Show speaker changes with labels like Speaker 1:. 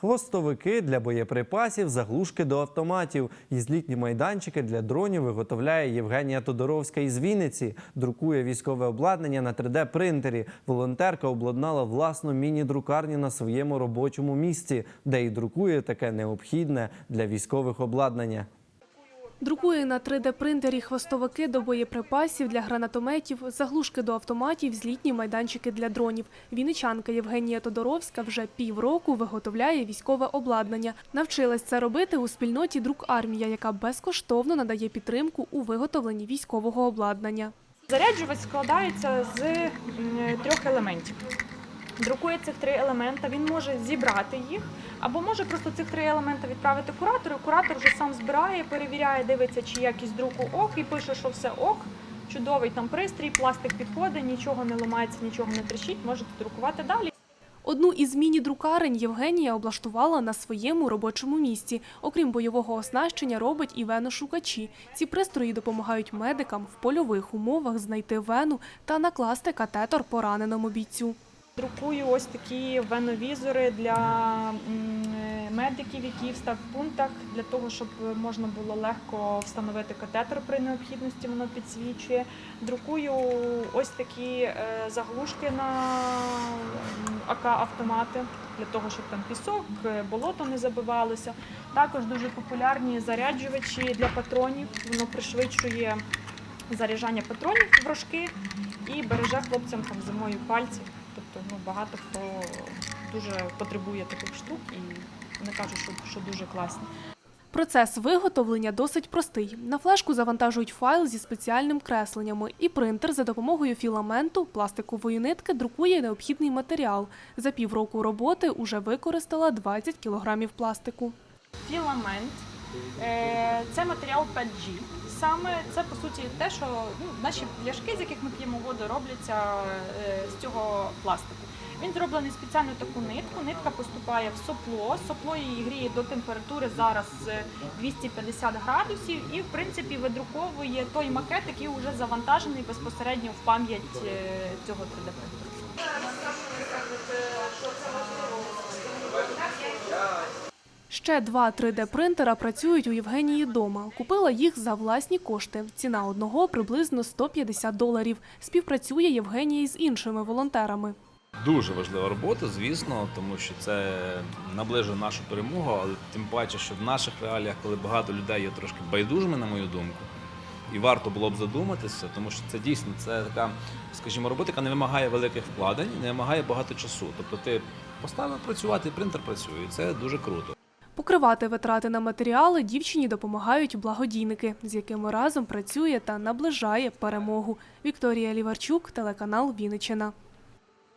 Speaker 1: Хвостовики для боєприпасів, заглушки до автоматів і злітні майданчики для дронів виготовляє Євгенія Тодоровська із Вінниці. Друкує військове обладнання на 3D-принтері. Волонтерка обладнала власну міні-друкарню на своєму робочому місці, де і друкує таке необхідне для військових обладнання.
Speaker 2: Друкує на 3D-принтері хвостовики до боєприпасів для гранатометів, заглушки до автоматів, злітні майданчики для дронів. Вінничанка Євгенія Тодоровська вже півроку виготовляє військове обладнання. Навчилась це робити у спільноті «Друк Армія», яка безкоштовно надає підтримку у виготовленні військового обладнання.
Speaker 3: Заряджувач складається з трьох елементів. Друкує цих три елемента, він може зібрати їх, або може просто цих три елемента відправити куратору. Куратор вже сам збирає, перевіряє, дивиться, чи якість друку ок, і пише, що все ок. Чудовий там пристрій, пластик підходить, нічого не ламається, нічого не тріщить, можете друкувати далі.
Speaker 2: Одну із міні-друкарень Євгенія облаштувала на своєму робочому місці. Окрім бойового оснащення, робить і веношукачі. Ці пристрої допомагають медикам в польових умовах знайти вену та накласти катетор пораненому бійцю.
Speaker 3: Друкую ось такі веновізори для медиків, які в стаб-пунктах, для того, щоб можна було легко встановити катетер при необхідності, воно підсвічує. Друкую ось такі е, заглушки на АК-автомати, для того, щоб там пісок, е, болото не забивалося. Також дуже популярні заряджувачі для патронів. Воно пришвидшує заряджання патронів в рожки і береже хлопцям там зимою пальці. Тобто ну, багато хто дуже потребує таких штук і вони кажуть, що, що дуже класні.
Speaker 2: Процес виготовлення досить простий. На флешку завантажують файл зі спеціальним кресленнями, і принтер за допомогою філаменту, пластикової нитки друкує необхідний матеріал. За півроку роботи уже використала 20 кілограмів пластику.
Speaker 3: Філамент е, це матеріал 5G. Саме це по суті те, що ну, наші пляшки, з яких ми п'ємо воду, робляться е, з цього пластику. Він зроблений спеціально таку нитку. Нитка поступає в сопло. Сопло її гріє до температури зараз е, 250 градусів, і в принципі видруковує той макет, який вже завантажений безпосередньо в пам'ять е, цього 3D
Speaker 2: Ще два 3D-принтера працюють у Євгенії дома. Купила їх за власні кошти. Ціна одного приблизно 150 доларів. Співпрацює Євгенія із іншими волонтерами.
Speaker 4: Дуже важлива робота, звісно, тому що це наближує нашу перемогу, але тим паче, що в наших реаліях, коли багато людей є трошки байдужими, на мою думку, і варто було б задуматися, тому що це дійсно це така, скажімо, робота, яка не вимагає великих вкладень, не вимагає багато часу. Тобто ти поставив працювати, і принтер працює. і Це дуже круто.
Speaker 2: Покривати витрати на матеріали дівчині допомагають благодійники, з якими разом працює та наближає перемогу. Вікторія Ліварчук, телеканал Вінниччина.